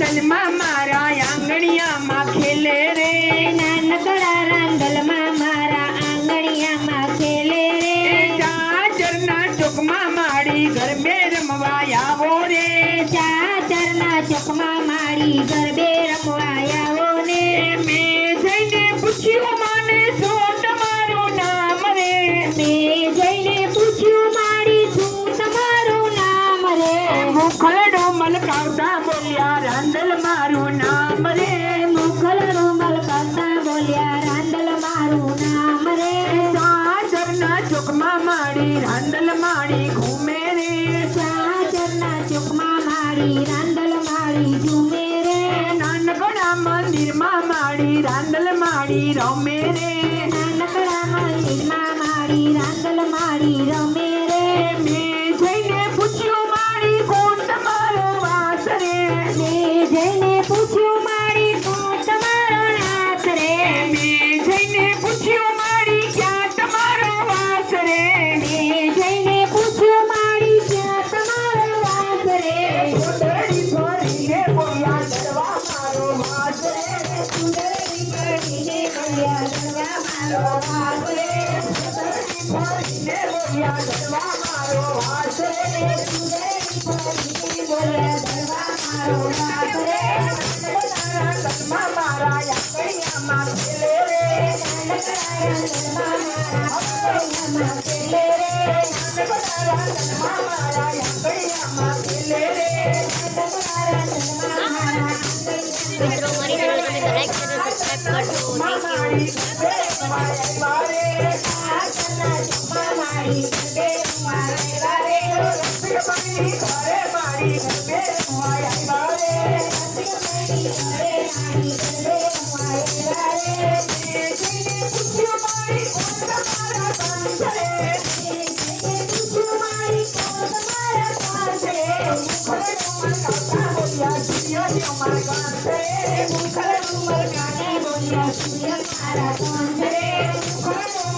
રાંદલમાં મારા આંગણિયામાં ખેલે રે. નાનકડા રાંદલમાં મારા આંગણિયામાં ખેલે રે. ચાચરના ચોકમાં મારી ગરબે રમવા આવો રે ચાચરના ચોકમાં મારી ગરબે રમવા આવો ને મેં જઈને પૂછ્યું માને શું તમારું નામ રે? મેં જઈને પૂછ્યું મારી શું તમારું નામ રે? મુખડો મલકાવતા મારું નામ રે મુખલ રૂમલ કરતા બોલ્યા રાંદલ મારું નામ રે. ચાચરના ચોકમાં માડી રાંદલ માડી ઘૂમે રે. ચાચરના ચોકમાં મારી રાંદલ મારી ઘૂમે રે. નાનકડા મંદિરમાં માડી રાંદલ માડી રમે રે. મિત્રો મારી ચેનલ તમે તો લાઈક કરો સબસ્ક્રાઇબ કરજો thank you I'm gonna go to the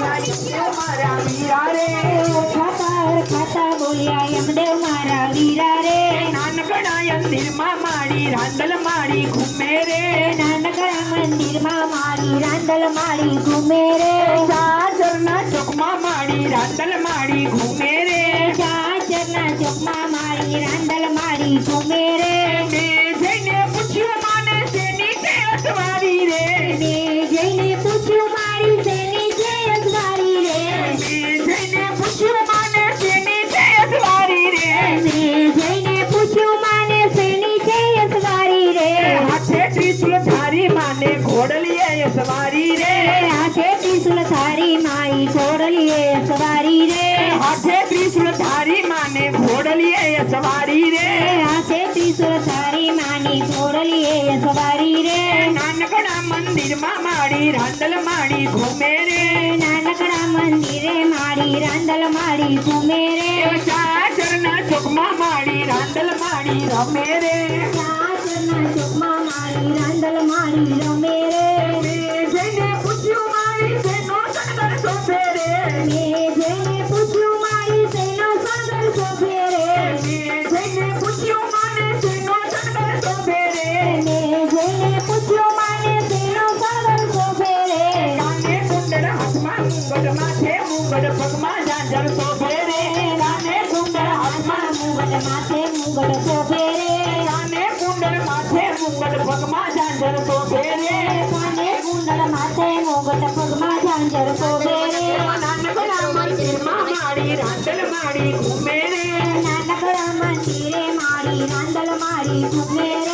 મારા વીરા રે મારા નાનકડા મંદિરમાં માડી રાંદલ માડી ઘૂમે રે. નાનકડા મારી રાંદલ મારી ઘૂમે રે ચાચરના ચોકમાં માડી રાંદલ માડી ઘૂમે રે મારી રાંદલ મારી ઘૂમે સવારી રે હાથે ત્રિશુલ થારી માની છોડલીએ સવારી રે નાનકડા મંદિરમાં માડી રાંદલ માડી ઘૂમે રે નાનકડા મંદિરે મારી રાંદલ મારી ઘૂમે રે ચાચરના ચોકમાં માડી રાંદલ માડી રમે રે ચાચરના ચોકમાં મારી રાંદલ મારી રમે મુગટ પગમાં ઝાંઝર શોભે માથે મુગટ શોભે માથે મુગટ પગમાં ઝાંઝર શોભે રે માથે મોગટ પગમાં ઝાંઝર શોભે રે નાનકડા માડી રાંધણ માડી ઘૂમે રે નાનકડા મંદિરે મારી રાંદલ મારી ઘૂમે રે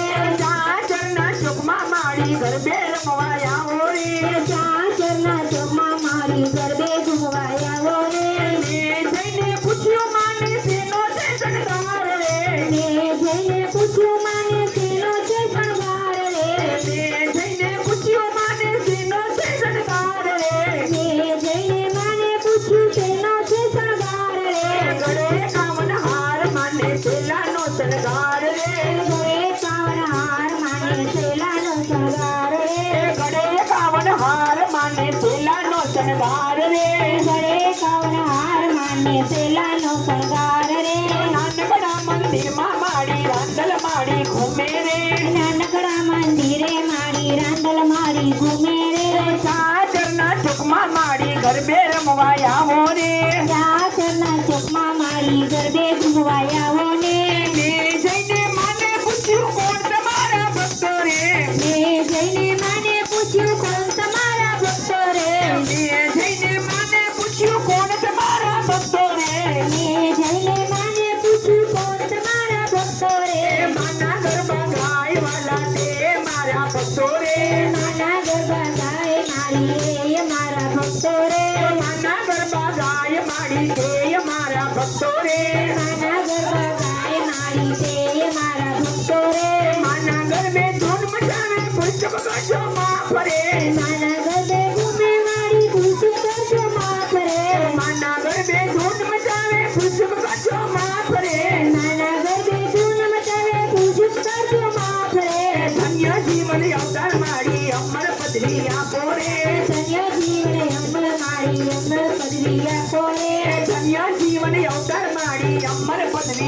રે ગળે કાવડ હાર માને શેલાનો શણગાર રે નાનકડા મંદિરમાં માડી રાંધલ માડી ઘૂમે રે નાનકડા મંદિરે મારી રાંદલ મારી ઘૂમે રે. ચાચરના ચોકમાં માડી ગરબે રમવાયા મોરે રે ચાચરના ચોકમાં મારી ગરબે ઘૂમવાયા ગાય માડી તે મારા ભક્તો રે માના ગરબા ગાય મારી તે મારા ભક્તો રે માના ગરબે ધૂન મચાવે પુષ્પ ગાજો માં ફરે માના ગરબે ઘૂમે મારી ખુશી કરજો માફ રે માના ગરબે ધૂન મચાવે પુષ્પ ગાજો માં ફરે માના ગરબે ધૂન મચાવે ખુશી કરજો માફ રે ધન્ય જીવન અવતાર માડી અમર પદરી આપો રે ધન્ય જીવને અમર મારી અમર પદવી આપો રે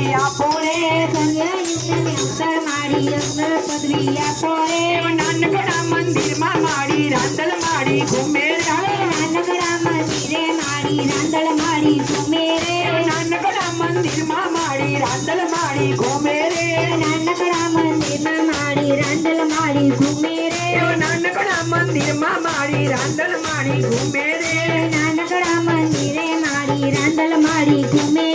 પદવી આપો રે ધન્ય યુગને અવસર મારી નાનકડા રાંદલ માડી ઘૂમે નાનકડા મંદિરે મારી રાંદળ મારી ઘુમે નાનકડા મંદિરમાં માડી રાંદલ માડી ઘૂમે નાનકડા મંદિરમાં મારી રાંદળ મારી ઘુમે નાનકડા મંદિરમાં મારી રાંદલ માડી ઘૂમે નાનકડા મંદિરે મારી રાંદળ મારી ઘૂમે